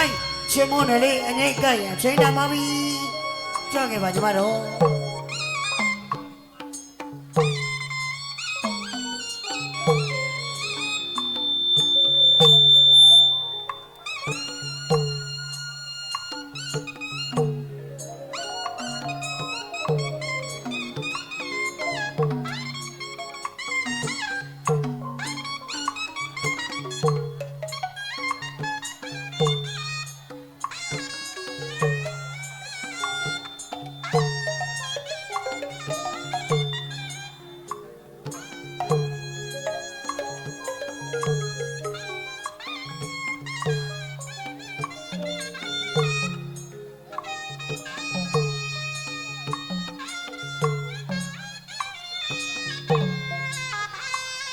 တိုင်းချင်းမွန်းတယ်လေအငိတ်ကရအချိန်တန်ပါပြီကြောက်ခဲ့ပါကျမတို့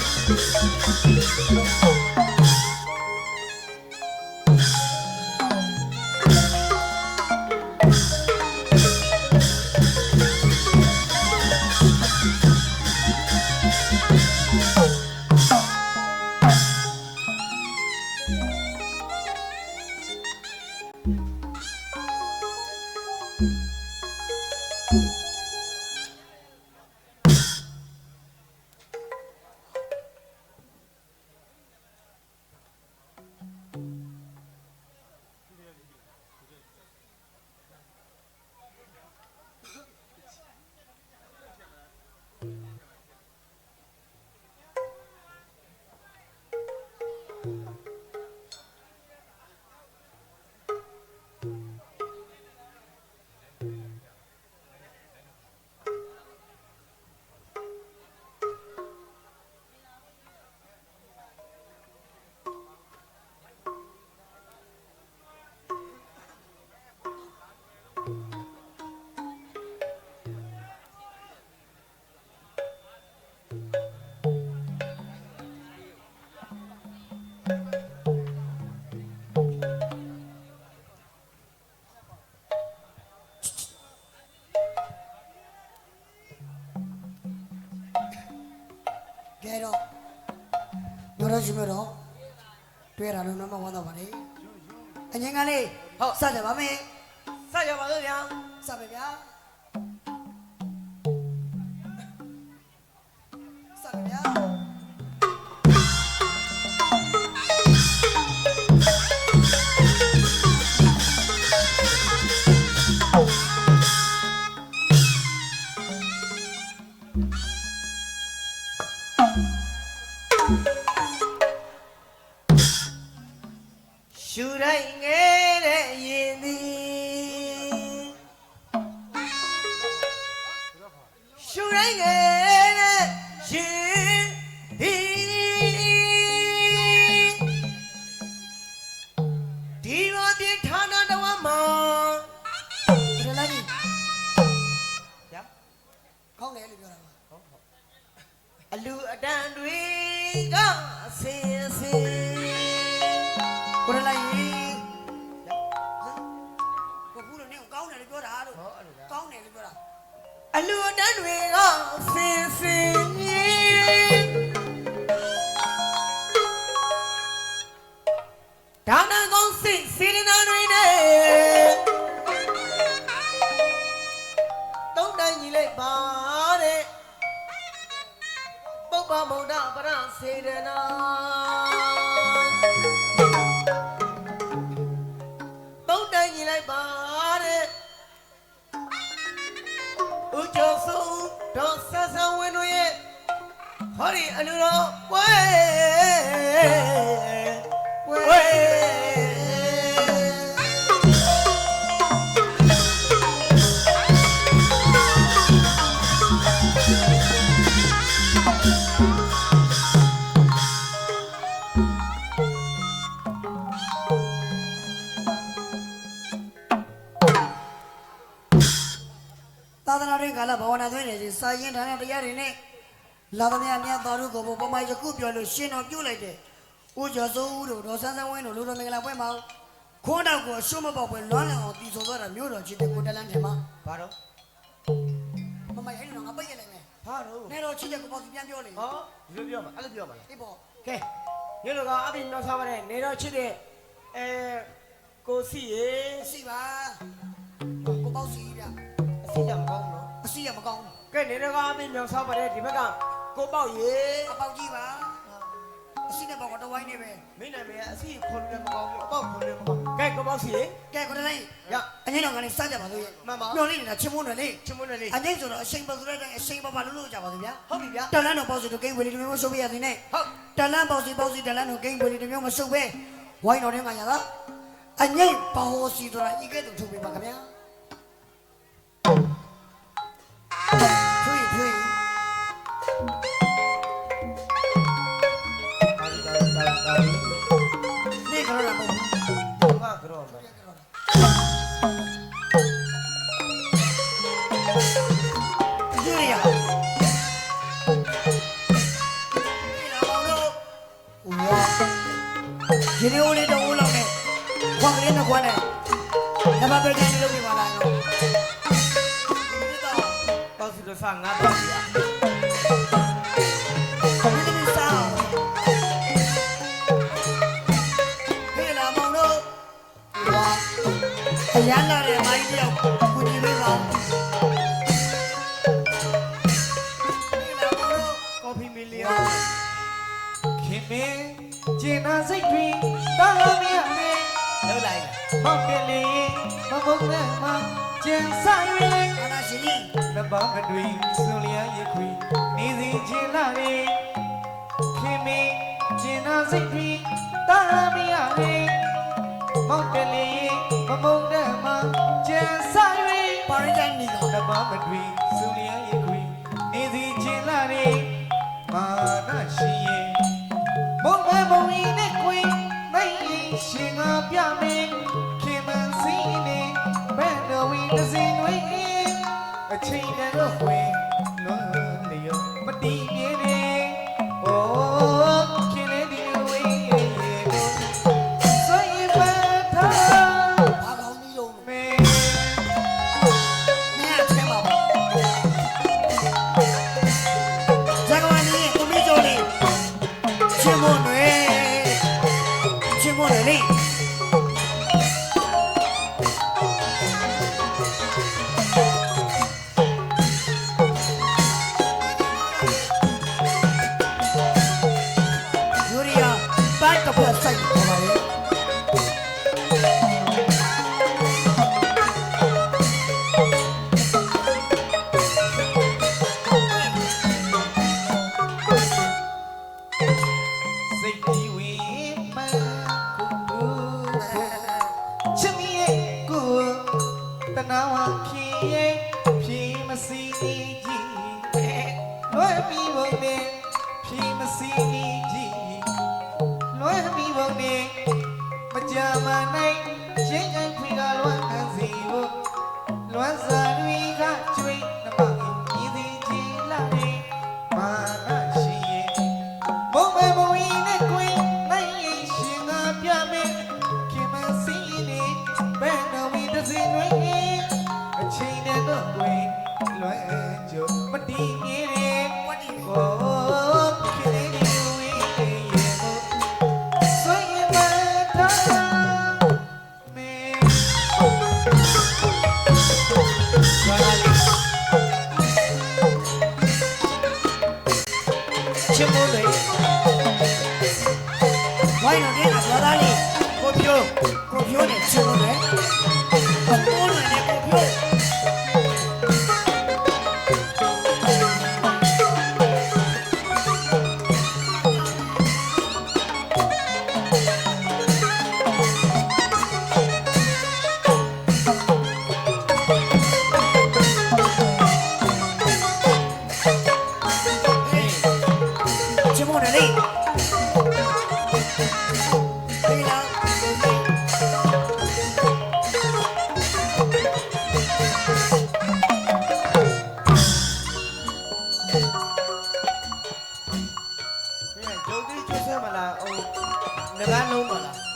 フフフフフ。 ကဲတော့ညတော့ရှိမတော့တွေ့ရတော့နမဝမ်းတော့ပါလေအငင်းကလေးဟုတ်စကြပါမယ်ဆက်ရပါလို့ဗျာစပါဗျာ ရေရွာပြင်းဌာနတော်မှာဘယ်လိုလဲညကောင်းတယ်လို့ပြောတာပါဟုတ်ဟုတ်အလူအတန်တွေကအစင်အစင်ဘယ်လိုလဲကိုဘူးလို့နေကောင်းတယ်လို့ပြောတာလို့ကောင်းတယ်လို့ပြောတာအလူအတန်တွေကအစင်စင်ကြီးဒါန စေရနာတုံးတိုင်းကြီးလိုက်ပါတဲ့ဦးကျော်ဆုံးတော့ဆဆဝင်းတို့ရဲ့ဟောဒီအလူတော်ဝဲ စာရင်ဌာနတရားတွေနဲ့လာသမျှမြတ်တော်တို့ကိုပမာယခုပြောလို့ရှင်းတော်ပြုတ်လိုက်တဲ့ဦးကျော်စိုးဦးတို့ဒေါ်ဆန်းဆန်းဝင်းတို့လူတော်မင်္ဂလာပွဲမှာခိုးတော့ကိုအရှုံးမပေါက်ပွဲလွမ်းလန်အောင်တည်ဆိုသွားတာမျိုးတော်ချစ်တဲ့ကိုတလန်းထင်မှာဘာတော့မမအဲ့လိုတော့ငါပိတ်ရလိုက်မယ်ဘာတော့နေတော့ချစ်တဲ့ကိုပေါ့စီပြန်ပြောလေဟောဒီလိုပြောမှာအဲ့လိုပြောမှာလားအေးပေါ့ကဲညလိုကအပြင်တော့စားပါတဲ့နေတော့ချစ်တဲ့အဲကိုစီရေအစီပါကိုပေါ့စီပြအစီရမကောင်းဘူးနော်အစီရမ ကောင်းကဲနေတော့ကအပြင်မြောင်စားပါတဲ့ဒီဘက်ကကိုပေါ့ရေအပေါက်ကြီးပါအစီနဲ့ပေါ့ကတော့ဝိုင်းနေပဲမင်းနာမည်ကအစီခွန်လည်းမကောင်းဘူးအပေါ့ခွန်လည်းမကောင်းကဲကိုပေါ့စီရေကဲကိုတလန်းရအငိမ့်တော်ကနေစကြပါလို့ရဲ့မှန်ပါမျောလေးနေတာချစ်မွန်းတယ်လေချစ်မွန်းတယ်လေအငိမ့်ဆိုတော့အချိန်ပေါ်ဆိုတဲ့အချိန်ပေါ်မှာလုံးလုံးကြပါသေးဗျာဟုတ်ပြီဗျာတလန်းတော်ပေါ့စီတို့ဂိမ်းဝေလီတမျိုးမရှုပ်ပြရသေးနဲ့ဟုတ်တလန်းပေါ့စီပေါ့စီတလန်းတို့ဂိမ်းဝေလီတမျိုးမရှုပ်ပဲဝိုင်းတော်ထဲမှာရတာအငိမ့်ပေါ့စီဆိုတာဤကဲ့သို့ထုတ်ပေးပါခင်ဗျာ နမပဲကနေလုပ်ပြပါလားနော်ဒီတော့ပေါ့စီတော့စားငါတော့ဗျာဒီလိုစားဟေးလာမောင်တို့ဝါအရန်လာတဲ့မိုင်းတယောက်ကိုကြည့်ပေးပါဟေးလာမောင်တို့ကော်ဖီမီလီယံခင်မင်းကျင်နာစိတ်တွင်တာမမရမေလောက်လိုက်မောက်တ ယ်လေမမုန်းတဲ့မှာကျင်ဆိုင်ရင်းအာနာရှင်ကြီးနဘမတွင်စွန်လျာရခွေနေစီချင်လာလေခင်မင်းကျင်နာစိတ်တွင်တာမရမေမောက်တယ်လေမမုန်းတဲ့မှာကျင်ဆိုင်ရင်းပါရင်တိုင်းနေတော့နဘမတွင်စွန်လျာရခွေနေစီချင်လာလေမာနရှိရဲ့မုံမဲမုံဤနဲ့ကွင်နိုင်ရင်ရှင်ငါပြမင်း unit to वाला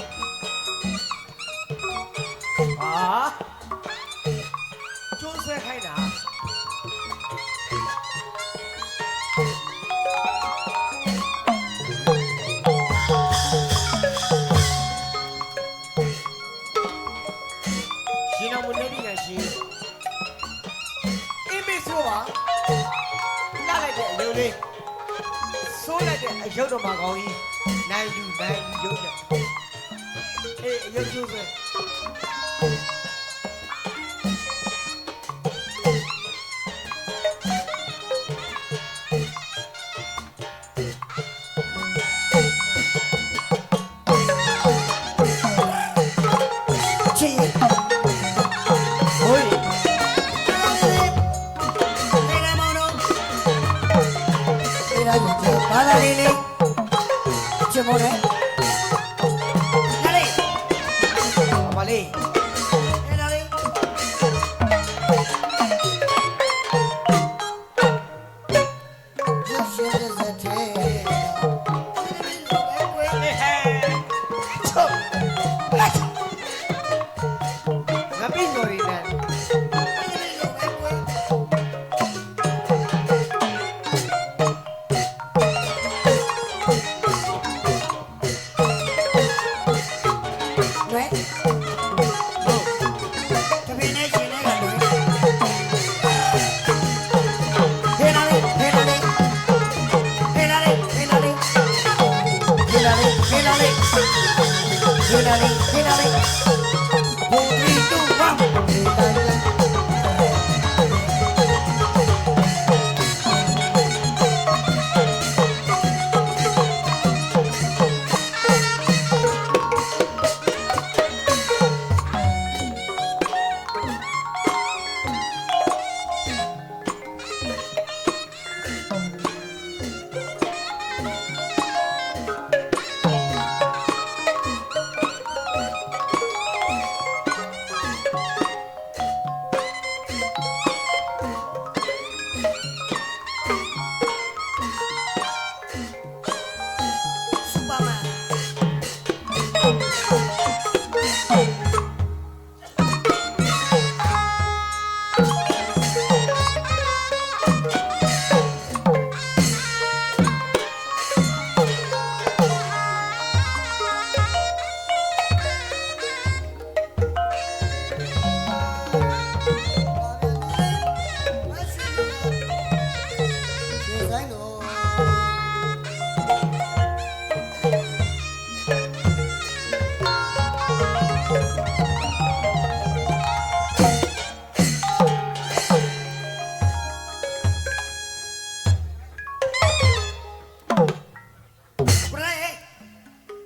ကောင်းကြီးနိုင်လူနိုင်ရုပ်တယ်အေးရုပ်ရုပ်ပဲဘာသာလေးလေး ちもね